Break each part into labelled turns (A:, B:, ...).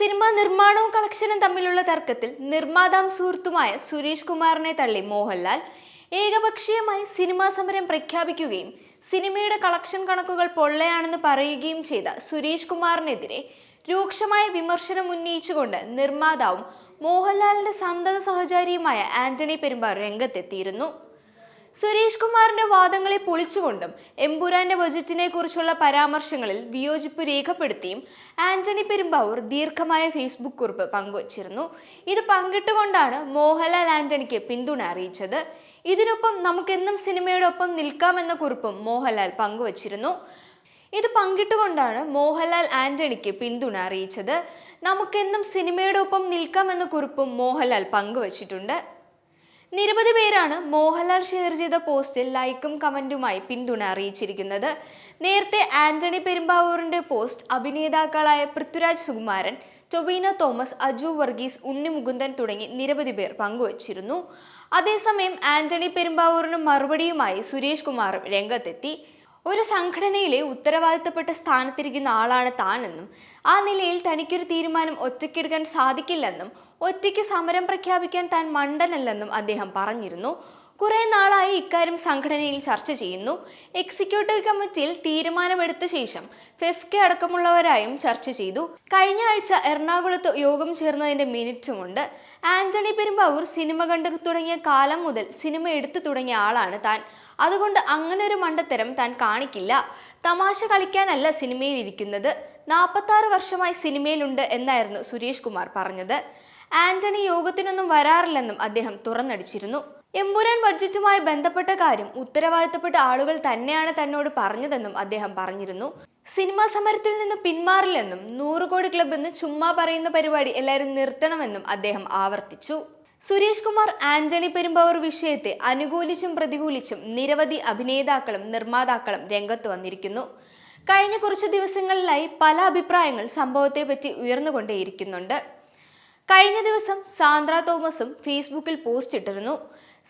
A: Cinema നിർമ്മാണവും കളക്ഷനും തമ്മിലുള്ള തർക്കത്തിൽ നിർമ്മാതാം സുഹൃത്തുമായ സുരേഷ് കുമാറിനെ തള്ളി മോഹൻലാൽ. ഏകപക്ഷീയമായി സിനിമാ സമരം പ്രഖ്യാപിക്കുകയും സിനിമയുടെ കളക്ഷൻ കണക്കുകൾ പൊള്ളയാണെന്ന് പറയുകയും ചെയ്ത സുരേഷ് കുമാറിനെതിരെ രൂക്ഷമായ വിമർശനം ഉന്നയിച്ചുകൊണ്ട് നിർമ്മാതാവും മോഹൻലാലിന്റെ സന്തത സഹചാരിയുമായ ആന്റണി പെരുമ്പാർ രംഗത്തെത്തിയിരുന്നു. സുരേഷ് കുമാറിന്റെ വാദങ്ങളെ പൊളിച്ചുകൊണ്ടും എംപുരാന്റെ ബജറ്റിനെ കുറിച്ചുള്ള പരാമർശങ്ങളിൽ വിയോജിപ്പ് രേഖപ്പെടുത്തിയും ആന്റണി പെരുമ്പാവൂർ ദീർഘമായ ഫേസ്ബുക്ക് കുറിപ്പ് പങ്കുവച്ചിരുന്നു. ഇത് പങ്കിട്ടുകൊണ്ടാണ് മോഹൻലാൽ ആന്റണിക്ക് പിന്തുണ അറിയിച്ചത്. ഇതിനൊപ്പം നമുക്കെന്നും സിനിമയുടെ ഒപ്പം നിൽക്കാമെന്ന കുറിപ്പും മോഹൻലാൽ പങ്കുവച്ചിരുന്നു. ഇത് പങ്കിട്ടുകൊണ്ടാണ് മോഹൻലാൽ ആന്റണിക്ക് പിന്തുണ അറിയിച്ചത്. നമുക്കെന്നും സിനിമയുടെ ഒപ്പം നിൽക്കാമെന്ന കുറിപ്പും മോഹൻലാൽ പങ്കുവച്ചിട്ടുണ്ട്. നിരവധി പേരാണ് മോഹൻലാൽ ഷെയർ ചെയ്ത പോസ്റ്റിൽ ലൈക്കും കമന്റുമായി പിന്തുണ അറിയിച്ചിരിക്കുന്നത്. നേരത്തെ ആന്റണി പെരുമ്പാവൂരിന്റെ പോസ്റ്റ് അഭിനേതാക്കളായ പൃഥ്വിരാജ് സുകുമാരൻ ടൊബീന തോമസ് അജു വർഗീസ് ഉണ്ണി മുകുന്ദൻ തുടങ്ങി നിരവധി പേർ പങ്കുവച്ചിരുന്നു. അതേസമയം ആന്റണി പെരുമ്പാവൂരിന് മറുപടിയുമായി സുരേഷ് കുമാറും രംഗത്തെത്തി. ഒരു സംഘടനയിലെ ഉത്തരവാദിത്തപ്പെട്ട സ്ഥാനത്തിരിക്കുന്ന ആളാണ് താനെന്നും ആ നിലയിൽ തനിക്കൊരു തീരുമാനം ഒറ്റയ്ക്കെടുക്കാൻ സാധിക്കില്ലെന്നും ഒറ്റയ്ക്ക് സമരം പ്രഖ്യാപിക്കാൻ താൻ മണ്ടനല്ലെന്നും അദ്ദേഹം പറഞ്ഞിരുന്നു. കുറെ നാളായി ഇക്കാര്യം സംഘടനയിൽ ചർച്ച ചെയ്യുന്നു. എക്സിക്യൂട്ടീവ് കമ്മിറ്റിയിൽ തീരുമാനമെടുത്ത ശേഷം ഫെഫ്കെ അടക്കമുള്ളവരായും ചർച്ച ചെയ്തു. കഴിഞ്ഞ ആഴ്ച എറണാകുളത്ത് യോഗം ചേർന്നതിന്റെ മിനിറ്റുമുണ്ട്. ആന്റണി പെരുമ്പാവൂർ സിനിമ കണ്ടു തുടങ്ങിയ കാലം മുതൽ സിനിമ എടുത്തു തുടങ്ങിയ ആളാണ് താൻ. അതുകൊണ്ട് അങ്ങനെ ഒരു മണ്ടത്തരം താൻ കാണിക്കില്ല. തമാശ കളിക്കാനല്ല സിനിമയിൽ ഇരിക്കുന്നത്. നാൽപ്പത്തി ആറ് വർഷമായി സിനിമയിലുണ്ട് എന്നായിരുന്നു സുരേഷ് കുമാർ പറഞ്ഞത്. ആന്റണി യോഗത്തിനൊന്നും വരാറില്ലെന്നും അദ്ദേഹം തുറന്നടിച്ചിരുന്നു. എമ്പുരാൻ ബഡ്ജറ്റുമായി ബന്ധപ്പെട്ട കാര്യം ഉത്തരവാദിത്തപ്പെട്ട ആളുകൾ തന്നെയാണ് തന്നോട് പറഞ്ഞതെന്നും അദ്ദേഹം പറഞ്ഞിരുന്നു. സിനിമാ സമരത്തിൽ നിന്ന് പിന്മാറില്ലെന്നും നൂറ് കോടി ക്ലബ് എന്ന് ചുമ്മാ പറയുന്ന പരിപാടി എല്ലാവരും നിർത്തണമെന്നും അദ്ദേഹം ആവർത്തിച്ചു. സുരേഷ് കുമാർ ആന്റണി പെരുമ്പാവൂർ വിഷയത്തെ അനുകൂലിച്ചും പ്രതികൂലിച്ചും നിരവധി അഭിനേതാക്കളും നിർമ്മാതാക്കളും രംഗത്ത് വന്നിരിക്കുന്നു. കഴിഞ്ഞ കുറച്ച് ദിവസങ്ങളിലായി പല അഭിപ്രായങ്ങൾ സംഭവത്തെപ്പറ്റി ഉയർന്നുകൊണ്ടേയിരിക്കുന്നുണ്ട്. കഴിഞ്ഞ ദിവസം സാന്ദ്ര തോമസും ഫേസ്ബുക്കിൽ പോസ്റ്റ് ഇട്ടിരുന്നു.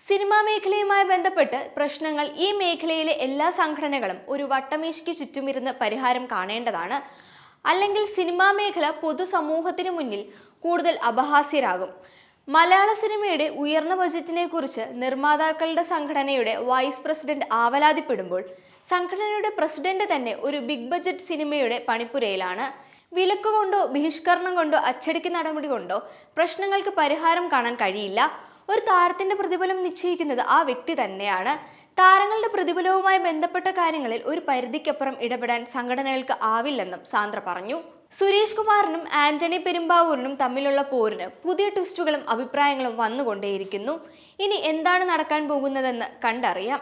A: സിനിമാ മേഖലയുമായി ബന്ധപ്പെട്ട് പ്രശ്നങ്ങൾ ഈ മേഖലയിലെ എല്ലാ സംഘടനകളും ഒരു വട്ടമേശയ്ക്ക് ചുറ്റുമിരുന്ന് പരിഹാരം കാണേണ്ടതാണ്. അല്ലെങ്കിൽ സിനിമാ മേഖല പൊതുസമൂഹത്തിന് മുന്നിൽ കൂടുതൽ അപഹാസ്യരാകും. മലയാള സിനിമയുടെ ഉയർന്ന ബജറ്റിനെ കുറിച്ച് നിർമ്മാതാക്കളുടെ സംഘടനയുടെ വൈസ് പ്രസിഡന്റ് ആവലാതിപ്പെടുമ്പോൾ സംഘടനയുടെ പ്രസിഡന്റ് തന്നെ ഒരു ബിഗ് ബജറ്റ് സിനിമയുടെ പണിപ്പുരയിലാണ്. വിലക്ക് കൊണ്ടോ ബഹിഷ്കരണം കൊണ്ടോ അച്ചടിക്ക് നടപടി കൊണ്ടോ പ്രശ്നങ്ങൾക്ക് പരിഹാരം കാണാൻ കഴിയില്ല. ഒരു താരത്തിന്റെ പ്രതിഫലം നിശ്ചയിക്കുന്നത് ആ വ്യക്തി തന്നെയാണ്. താരങ്ങളുടെ പ്രതിഫലവുമായി ബന്ധപ്പെട്ട കാര്യങ്ങളിൽ ഒരു പരിധിക്കപ്പുറം ഇടപെടാൻ സംഘടനകൾക്ക് ആവില്ലെന്നും സാന്ദ്ര പറഞ്ഞു. സുരേഷ് കുമാറിനും ആന്റണി പെരുമ്പാവൂരിനും തമ്മിലുള്ള പോരിന് പുതിയ ട്വിസ്റ്റുകളും അഭിപ്രായങ്ങളും വന്നുകൊണ്ടേയിരിക്കുന്നു. ഇനി എന്താണ് നടക്കാൻ പോകുന്നതെന്ന് കണ്ടറിയാം.